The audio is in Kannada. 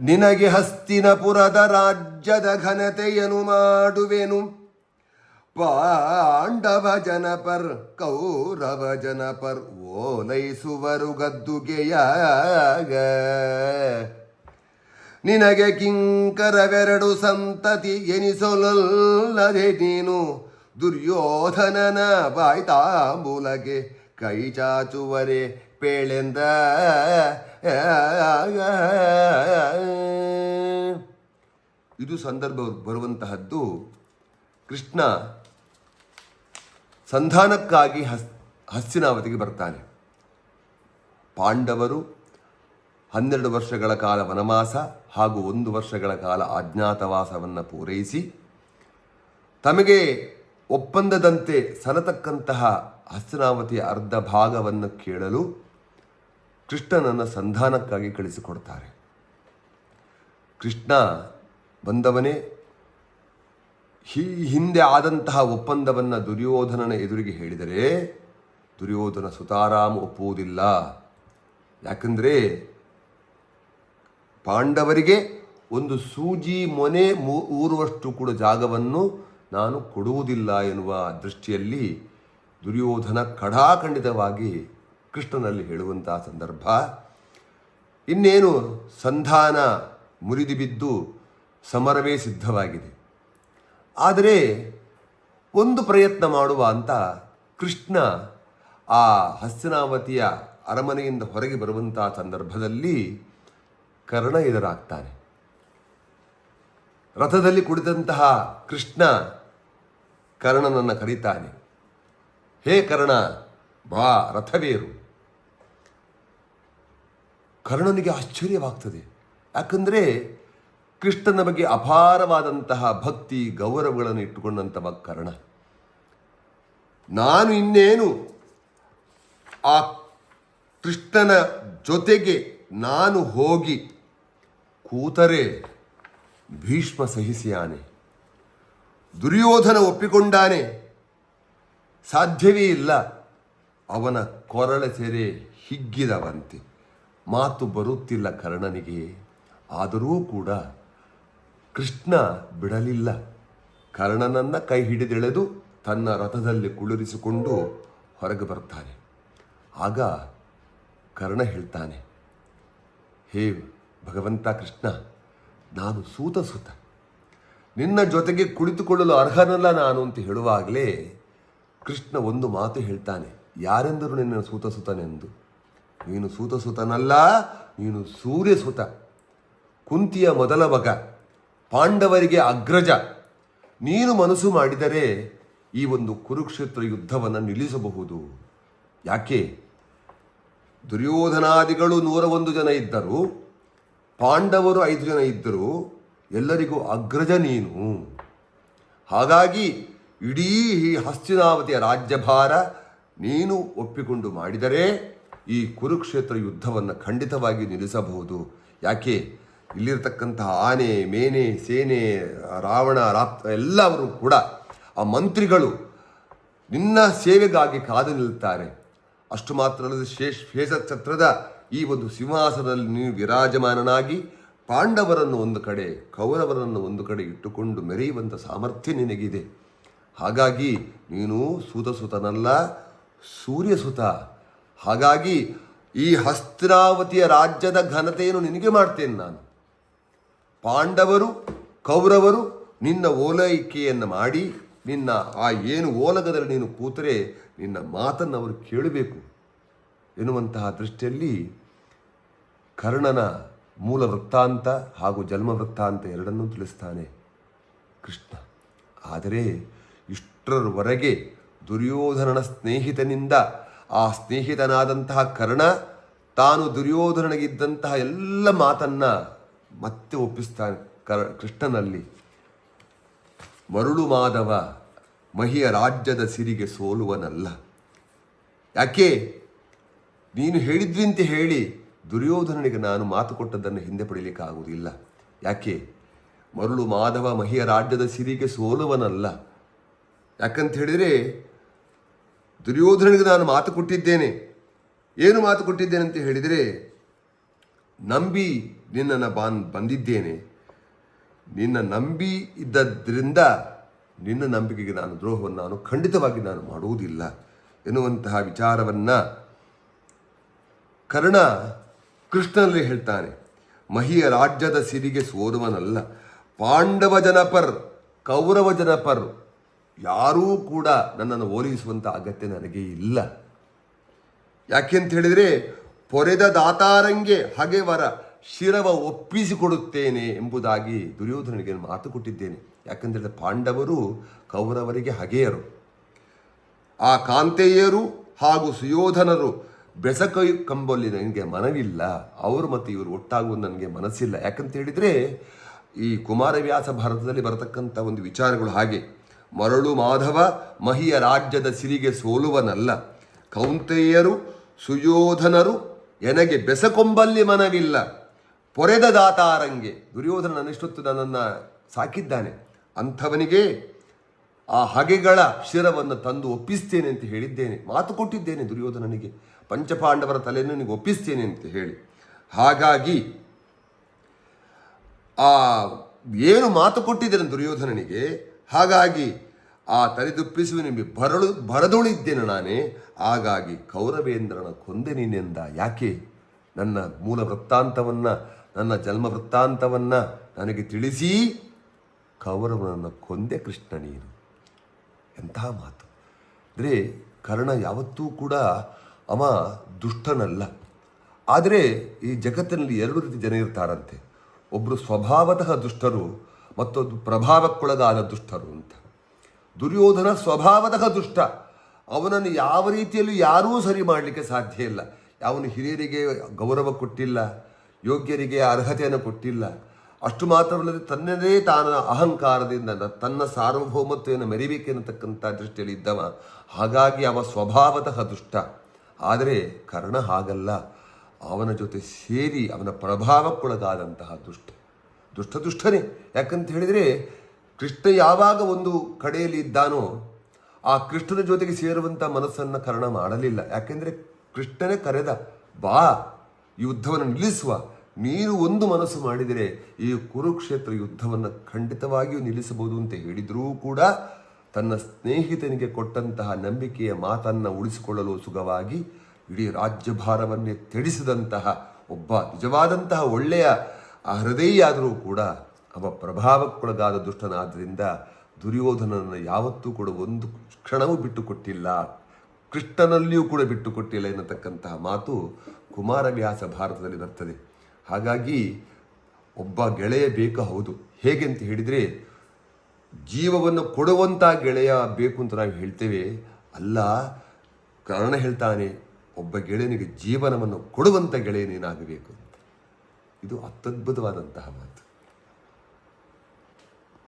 ನಿನಗೆ ಹಸ್ತಿನಪುರದ ರಾಜ್ಯದ ಘನತೆಯನು ಮಾಡುವೆನು. ಪಾಂಡವ ಜನಪರ್, ಕೌರವ ಜನಪರ್, ಓಲೈಸುವರು ಗದ್ದುಗೆಯಾಗ. ನಿನಗೆ ಕಿಂಕರವೆರಡು ಸಂತತಿ ಎನಿಸಲಲ್ಲದೆ ನೀನು ದುರ್ಯೋಧನನ ಬಾಯ್ತಾಂಬೂಲಗೆ ಕೈ ಚಾಚುವರೆ ಪೇಳೆಂದ. ಇದು ಸಂದರ್ಭ ಬರುವಂತಹದ್ದು ಕೃಷ್ಣ ಸಂಧಾನಕ್ಕಾಗಿ ಹಸ್, ಹಸ್ತಿನಾವತಿಗೆ ಬರ್ತಾನೆ. ಪಾಂಡವರು ಹನ್ನೆರಡು ವರ್ಷಗಳ ಕಾಲ ವನವಾಸ ಹಾಗೂ ಒಂದು ವರ್ಷಗಳ ಕಾಲ ಅಜ್ಞಾತವಾಸವನ್ನು ಪೂರೈಸಿ ತಮಗೆ ಒಪ್ಪಂದದಂತೆ ಸಲತಕ್ಕಂತಹ ಹಸ್ತನಾವತಿಯ ಅರ್ಧ ಭಾಗವನ್ನು ಕೇಳಲು ಕೃಷ್ಣನನ್ನು ಸಂಧಾನಕ್ಕಾಗಿ ಕಳಿಸಿಕೊಡ್ತಾರೆ. ಕೃಷ್ಣ ಬಂದವನೇ ಈ ಹಿಂದೆ ಆದಂತಹ ಒಪ್ಪಂದವನ್ನು ದುರ್ಯೋಧನನ ಎದುರಿಗೆ ಹೇಳಿದರೆ ದುರ್ಯೋಧನ ಸುತಾರಾಮ್ ಒಪ್ಪುವುದಿಲ್ಲ. ಯಾಕಂದರೆ ಪಾಂಡವರಿಗೆ ಒಂದು ಸೂಜಿ ಮೊನೆ ಊರುವಷ್ಟು ಕೂಡ ಜಾಗವನ್ನು ನಾನು ಕೊಡುವುದಿಲ್ಲ ಎನ್ನುವ ದೃಷ್ಟಿಯಲ್ಲಿ ದುರ್ಯೋಧನ ಕಡಾಖಂಡಿತವಾಗಿ ಕೃಷ್ಣನಲ್ಲಿ ಹೇಳುವಂತಹ ಸಂದರ್ಭ, ಇನ್ನೇನು ಸಂಧಾನ ಮುರಿದು ಬಿದ್ದು ಸಮರವೇ ಸಿದ್ಧವಾಗಿದೆ. ಆದರೆ ಒಂದು ಪ್ರಯತ್ನ ಮಾಡುವ ಅಂತ ಕೃಷ್ಣ ಆ ಹಸ್ತಿನಾವತಿಯ ಅರಮನೆಯಿಂದ ಹೊರಗೆ ಬರುವಂತಹ ಸಂದರ್ಭದಲ್ಲಿ ಕರ್ಣ ಎದುರಾಗ್ತಾನೆ. ರಥದಲ್ಲಿ ಕುಳಿತಂತಹ ಕೃಷ್ಣ ಕರ್ಣನನ್ನು ಕರೀತಾನೆ. ಹೇ ಕರ್ಣ, ಬಾ, ರಥವೇರು. ಕರ್ಣನಿಗೆ ಆಶ್ಚರ್ಯವಾಗ್ತದೆ. ಯಾಕಂದರೆ ಕೃಷ್ಣನ ಬಗ್ಗೆ ಅಪಾರವಾದಂತಹ ಭಕ್ತಿ, ಗೌರವಗಳನ್ನು ಇಟ್ಟುಕೊಂಡಂತಹ ಕರ್ಣ. ನಾನು ಇನ್ನೇನು ಆ ಕೃಷ್ಣನ ಜೊತೆಗೆ ನಾನು ಹೋಗಿ ಕೂತರೆ ಭೀಷ್ಮ ಸಹಿಸಿಯಾನೆ. ದುರ್ಯೋಧನ ಒಪ್ಪಿಕೊಂಡಾನೆ. ಸಾಧ್ಯವೇ ಇಲ್ಲ. ಅವನ ಕೊರಳ ಸೆರೆ ಹಿಗ್ಗಿದವಂತೆ. ಮಾತು ಬರುತ್ತಿಲ್ಲ ಕರ್ಣನಿಗೆ. ಆದರೂ ಕೂಡ ಕೃಷ್ಣ ಬಿಡಲಿಲ್ಲ. ಕರ್ಣನನ್ನು ಕೈ ಹಿಡಿದೆಳೆದು ತನ್ನ ರಥದಲ್ಲಿ ಕುಳ್ಳಿರಿಸಿಕೊಂಡು ಹೊರಗೆ ಬರ್ತಾನೆ ಆಗ ಕರ್ಣ ಹೇಳ್ತಾನೆ, ಹೇ ಭಗವಂತ ಕೃಷ್ಣ, ನಾನು ಸೂತ ಸೂತ. ನಿನ್ನ ಜೊತೆಗೆ ಕುಳಿತುಕೊಳ್ಳಲು ಅರ್ಹನಲ್ಲ ನಾನು ಅಂತ ಹೇಳುವಾಗಲೇ ಕೃಷ್ಣ ಒಂದು ಮಾತು ಹೇಳ್ತಾನೆ, ಯಾರೆಂದರೂ ನಿನ್ನ ಸೂತ ಸುತನೆಂದು. ನೀನು ಸೂತ ಸುತನಲ್ಲ, ನೀನು ಸೂರ್ಯ ಸುತ. ಕುಂತಿಯ ಮೊದಲ ಮಗ, ಪಾಂಡವರಿಗೆ ಅಗ್ರಜ. ನೀನು ಮನಸ್ಸು ಮಾಡಿದರೆ ಈ ಒಂದು ಕುರುಕ್ಷೇತ್ರ ಯುದ್ಧವನ್ನು ನಿಲ್ಲಿಸಬಹುದು. ಯಾಕೆ? ದುರ್ಯೋಧನಾದಿಗಳು ನೂರ ಒಂದು ಜನ ಇದ್ದರು. ಪಾಂಡವರು ಐದು ಜನ ಇದ್ದರು. ಎಲ್ಲರಿಗೂ ಅಗ್ರಜ ನೀನು. ಹಾಗಾಗಿ ಇಡೀ ಹಸ್ತಿನಾವತಿಯ ರಾಜ್ಯಭಾರ ನೀನು ಒಪ್ಪಿಕೊಂಡು ಮಾಡಿದರೆ ಈ ಕುರುಕ್ಷೇತ್ರ ಯುದ್ಧವನ್ನು ಖಂಡಿತವಾಗಿ ನಿಲ್ಲಿಸಬಹುದು. ಯಾಕೆ? ಇಲ್ಲಿರ್ತಕ್ಕಂತಹ ಆನೆ, ಮೇನೆ, ಸೇನೆ, ರಾವಣ ರಾಪ್ ಎಲ್ಲವರು ಕೂಡ ಆ ಮಂತ್ರಿಗಳು ನಿನ್ನ ಸೇವೆಗಾಗಿ ಕಾದು ನಿಲ್ಲುತ್ತಾರೆ. ಅಷ್ಟು ಮಾತ್ರ ಅಲ್ಲದೆ ಶೇಷ ಶೇಷಛತ್ರದ ಈ ಒಂದು ಸಿಂಹಾಸನದಲ್ಲಿ ನೀವು ವಿರಾಜಮಾನನಾಗಿ ಪಾಂಡವರನ್ನು ಒಂದು ಕಡೆ, ಕೌರವರನ್ನು ಒಂದು ಕಡೆ ಇಟ್ಟುಕೊಂಡು ಮೆರೆಯುವಂಥ ಸಾಮರ್ಥ್ಯ ನಿನಗಿದೆ. ಹಾಗಾಗಿ ನೀನು ಸೂತಸುತನಲ್ಲ, ಸೂರ್ಯಸುತ. ಹಾಗಾಗಿ ಈ ಹಸ್ತಿನಾವತಿಯ ರಾಜ್ಯದ ಘನತೆಯನ್ನು ನಿನಗೆ ಮಾಡ್ತೇನೆ ನಾನು. ಪಾಂಡವರು, ಕೌರವರು ನಿನ್ನ ಓಲೈಕೆಯನ್ನು ಮಾಡಿ, ನಿನ್ನ ಆ ಏನು ಓಲಗದಲ್ಲಿ ನೀನು ಕೂತರೆ ನಿನ್ನ ಮಾತನ್ನು ಅವರು ಕೇಳಬೇಕು ಎನ್ನುವಂತಹ ದೃಷ್ಟಿಯಲ್ಲಿ ಕರ್ಣನ ಮೂಲ ವೃತ್ತಾಂತ ಹಾಗೂ ಜನ್ಮ ವೃತ್ತಾಂತ ಎರಡನ್ನೂ ತಿಳಿಸ್ತಾನೆ ಕೃಷ್ಣ. ಆದರೆ ಇಷ್ಟರವರೆಗೆ ದುರ್ಯೋಧನನ ಸ್ನೇಹಿತನಿಂದ ಆ ಸ್ನೇಹಿತನಾದಂತಹ ಕರ್ಣ ತಾನು ದುರ್ಯೋಧನನಿಗಿದ್ದಂತಹ ಎಲ್ಲ ಮಾತನ್ನ ಮತ್ತೆ ಒಪ್ಪಿಸ್ತಾನೆ ಕರ್, ಕೃಷ್ಣನಲ್ಲಿ. ಮರುಳು ಮಾಧವ ಮಹಿಯ ರಾಜ್ಯದ ಸಿರಿಗೆ ಸೋಲುವನಲ್ಲ. ಯಾಕೆ? ನೀನು ಹೇಳಿದ್ವಿ ಅಂತ ಹೇಳಿ ದುರ್ಯೋಧನನಿಗೆ ನಾನು ಮಾತು ಕೊಟ್ಟದ್ದನ್ನು ಹಿಂದೆ ಪಡೆಯಲಿಕ್ಕೆ ಆಗುವುದಿಲ್ಲ ಯಾಕೆ? ಮರುಳು ಮಾಧವ ಮಹಿಯ ರಾಜ್ಯದ ಸಿರಿಗೆ ಸೋಲುವನಲ್ಲ. ಯಾಕಂತ ಹೇಳಿದರೆ ದುರ್ಯೋಧನನಿಗೆ ನಾನು ಮಾತು ಕೊಟ್ಟಿದ್ದೇನೆ. ಏನು ಮಾತು ಕೊಟ್ಟಿದ್ದೇನೆ ಅಂತ ಹೇಳಿದರೆ, ನಂಬಿ ನಿನ್ನನ್ನು ಬಾನ್ ಬಂದಿದ್ದೇನೆ. ನಿನ್ನ ನಂಬಿ ಇದ್ದದ್ರಿಂದ ನಿನ್ನ ನಂಬಿಕೆಗೆ ನಾನು ದ್ರೋಹವನ್ನು ನಾನು ಖಂಡಿತವಾಗಿ ನಾನು ಮಾಡುವುದಿಲ್ಲ ಎನ್ನುವಂತಹ ವಿಚಾರವನ್ನು ಕರ್ಣ ಕೃಷ್ಣನಲ್ಲಿ ಹೇಳ್ತಾನೆ. ಮಹಿಯ ರಾಜ್ಯದ ಸಿರಿಗೆ ಸೋದವನಲ್ಲ, ಪಾಂಡವ ಜನಪರ್, ಕೌರವ ಜನಪರ್ ಯಾರೂ ಕೂಡ ನನ್ನನ್ನು ಓಲೈಸುವಂಥ ಅಗತ್ಯ ನನಗೆ ಇಲ್ಲ. ಯಾಕೆಂತ ಹೇಳಿದರೆ, ಪೊರೆದ ದಾತಾರಂಗೆ ಹಗೆವರ ಶಿರವ ಒಪ್ಪಿಸಿಕೊಡುತ್ತೇನೆ ಎಂಬುದಾಗಿ ದುರ್ಯೋಧನನಿಗೆ ಮಾತು ಕೊಟ್ಟಿದ್ದೇನೆ. ಯಾಕಂತೇಳಿದ್ರೆ ಪಾಂಡವರು ಕೌರವರಿಗೆ ಹಗೆಯರು. ಆ ಕಾಂತೆಯರು ಹಾಗೂ ಸುಯೋಧನರು ಬೆಸಕೈ ಕಂಬಲ್ಲಿ ನನಗೆ ಮನವಿಲ್ಲ. ಅವರು ಮತ್ತು ಇವರು ಒಟ್ಟಾಗುವುದು ನನಗೆ ಮನಸ್ಸಿಲ್ಲ. ಯಾಕಂತ ಹೇಳಿದರೆ, ಈ ಕುಮಾರವ್ಯಾಸ ಭಾರತದಲ್ಲಿ ಬರತಕ್ಕಂಥ ಒಂದು ವಿಚಾರಗಳು ಹಾಗೆ. ಮರಳು ಮಾಧವ ಮಹಿಯ ರಾಜ್ಯದ ಸಿರಿಗೆ ಸೋಲುವನಲ್ಲ. ಕೌಂತೆಯರು, ಸುಯೋಧನರು, ಎನಗೆ ಬೆಸಕೊಂಬಲ್ಲಿ ಮನವಿಲ್ಲ. ಪೊರೆದ ದಾತಾರಂಗೆ. ದುರ್ಯೋಧನ ನನ್ನಿಷ್ಟೊತ್ತು ನನ್ನನ್ನು ಸಾಕಿದ್ದಾನೆ. ಅಂಥವನಿಗೆ ಆ ಹಗೆಗಳ ಶಿರವನ್ನು ತಂದು ಒಪ್ಪಿಸ್ತೇನೆ ಅಂತ ಹೇಳಿದ್ದೇನೆ. ಮಾತು ಕೊಟ್ಟಿದ್ದೇನೆ ದುರ್ಯೋಧನನಿಗೆ. ಪಂಚಪಾಂಡವರ ತಲೆಯನ್ನು ನಿನಗೆ ಒಪ್ಪಿಸ್ತೇನೆ ಅಂತ ಹೇಳಿ. ಹಾಗಾಗಿ ಆ ಏನು ಮಾತು ಕೊಟ್ಟಿದ್ದೇನೆ ದುರ್ಯೋಧನನಿಗೆ ಹಾಗಾಗಿ ಆ ತಲೆದುಪ್ಪಿಸುವ ನಿಮಗೆ ಬರಳು, ಬರದುಳಿದ್ದೇನೆ ನಾನೇ. ಹಾಗಾಗಿ ಕೌರವೇಂದ್ರನ ಕೊಂದೆ ನೀನೆಂದ ಯಾಕೆ? ನನ್ನ ಮೂಲ ವೃತ್ತಾಂತವನ್ನು ನನ್ನ ಜನ್ಮ ವೃತ್ತಾಂತವನ್ನು ನನಗೆ ತಿಳಿಸಿ. ಕೌರವನನ್ನು ಕೊಂದೆ ಕೃಷ್ಣ ನೀನು. ಎಂತಹ ಮಾತು. ಅಂದರೆ ಕರ್ಣ ಯಾವತ್ತೂ ಕೂಡ ಅವ ದುಷ್ಟನಲ್ಲ. ಆದರೆ ಈ ಜಗತ್ತಿನಲ್ಲಿ ಎರಡು ರೀತಿ ಜನ ಇರ್ತಾರಂತೆ. ಒಬ್ಬರು ಸ್ವಭಾವತಃ ದುಷ್ಟರು ಮತ್ತೊಂದು ಪ್ರಭಾವಕ್ಕೊಳಗಾದ ದುಷ್ಟರು ಅಂತ. ದುರ್ಯೋಧನ ಸ್ವಭಾವತಃ ದುಷ್ಟ. ಅವನನ್ನು ಯಾವ ರೀತಿಯಲ್ಲೂ ಯಾರೂ ಸರಿ ಮಾಡಲಿಕ್ಕೆ ಸಾಧ್ಯ ಇಲ್ಲ. ಅವನು ಹಿರಿಯರಿಗೆ ಗೌರವ ಕೊಟ್ಟಿಲ್ಲ, ಯೋಗ್ಯರಿಗೆ ಅರ್ಹತೆಯನ್ನು ಕೊಟ್ಟಿಲ್ಲ. ಅಷ್ಟು ಮಾತ್ರವಲ್ಲದೆ ತನ್ನದೇ ತಾನ ಅಹಂಕಾರದಿಂದ ತನ್ನ ಸಾರ್ವಭೌಮತ್ವವನ್ನು ಮೆರಿಬೇಕೆನ್ನತಕ್ಕಂಥ ದೃಷ್ಟಿಯಲ್ಲಿ ಇದ್ದವ. ಹಾಗಾಗಿ ಅವ ಸ್ವಭಾವತಃ ದುಷ್ಟ. ಆದರೆ ಕರ್ಣ ಹಾಗಲ್ಲ. ಅವನ ಜೊತೆ ಸೇರಿ ಅವನ ಪ್ರಭಾವಕ್ಕೊಳಗಾದಂತಹ ದುಷ್ಟ. ದುಷ್ಟ ದುಷ್ಟನೇ. ಯಾಕಂತ ಹೇಳಿದರೆ ಕೃಷ್ಣ ಯಾವಾಗ ಒಂದು ಕಡೆಯಲ್ಲಿ ಇದ್ದಾನೋ ಆ ಕೃಷ್ಣನ ಜೊತೆಗೆ ಸೇರುವಂಥ ಮನಸ್ಸನ್ನು ಕರ್ಣ ಮಾಡಲಿಲ್ಲ. ಯಾಕೆಂದರೆ ಕೃಷ್ಣನೇ ಕರೆದ, ಬಾ, ಯುದ್ಧವನ್ನು ನಿಲ್ಲಿಸುವ. ನೀನು ಒಂದು ಮನಸ್ಸು ಮಾಡಿದರೆ ಈ ಕುರುಕ್ಷೇತ್ರ ಯುದ್ಧವನ್ನು ಖಂಡಿತವಾಗಿಯೂ ನಿಲ್ಲಿಸಬಹುದು ಅಂತ ಹೇಳಿದರೂ ಕೂಡ ತನ್ನ ಸ್ನೇಹಿತನಿಗೆ ಕೊಟ್ಟಂತಹ ನಂಬಿಕೆಯ ಮಾತನ್ನು ಉಳಿಸಿಕೊಳ್ಳಲು ಸುಗವಾಗಿ ಇಡೀ ರಾಜ್ಯಭಾರವನ್ನೇ ತೆಡಿಸಿದಂತಹ ಒಬ್ಬ ನಿಜವಾದಂತಹ ಒಳ್ಳೆಯ ಆ ಹೃದಯಿಯಾದರೂ ಕೂಡ ಅವ ಪ್ರಭಾವಕ್ಕೊಳಗಾದ ದುಷ್ಟನಾದ್ದರಿಂದ ದುರ್ಯೋಧನನ ಯಾವತ್ತೂ ಕೂಡ ಒಂದು ಕ್ಷಣವೂ ಬಿಟ್ಟುಕೊಟ್ಟಿಲ್ಲ. ಕೃಷ್ಣನಲ್ಲಿಯೂ ಕೂಡ ಬಿಟ್ಟುಕೊಟ್ಟಿಲ್ಲ ಎನ್ನತಕ್ಕಂತಹ ಮಾತು ಕುಮಾರವ್ಯಾಸ ಭಾರತದಲ್ಲಿ ಬರ್ತದೆ. ಹಾಗಾಗಿ ಒಬ್ಬ ಗೆಳೆಯ ಬೇಕು ಹೌದು. ಹೇಗೆ ಅಂತ ಹೇಳಿದರೆ ಜೀವವನ್ನು ಕೊಡುವಂಥ ಗೆಳೆಯ ಬೇಕು ಅಂತ ನಾವು ಹೇಳ್ತೇವೆ. ಅಲ್ಲ, ಕಾರಣ ಹೇಳ್ತಾನೆ, ಒಬ್ಬ ಗೆಳೆಯನಿಗೆ ಜೀವನವನ್ನು ಕೊಡುವಂಥ ಗೆಳೆಯ ನೀನಾಗಬೇಕು ಅಂತ ಇದು ಅತ್ಯದ್ಭುತವಾದಂತಹ ಮಾತು.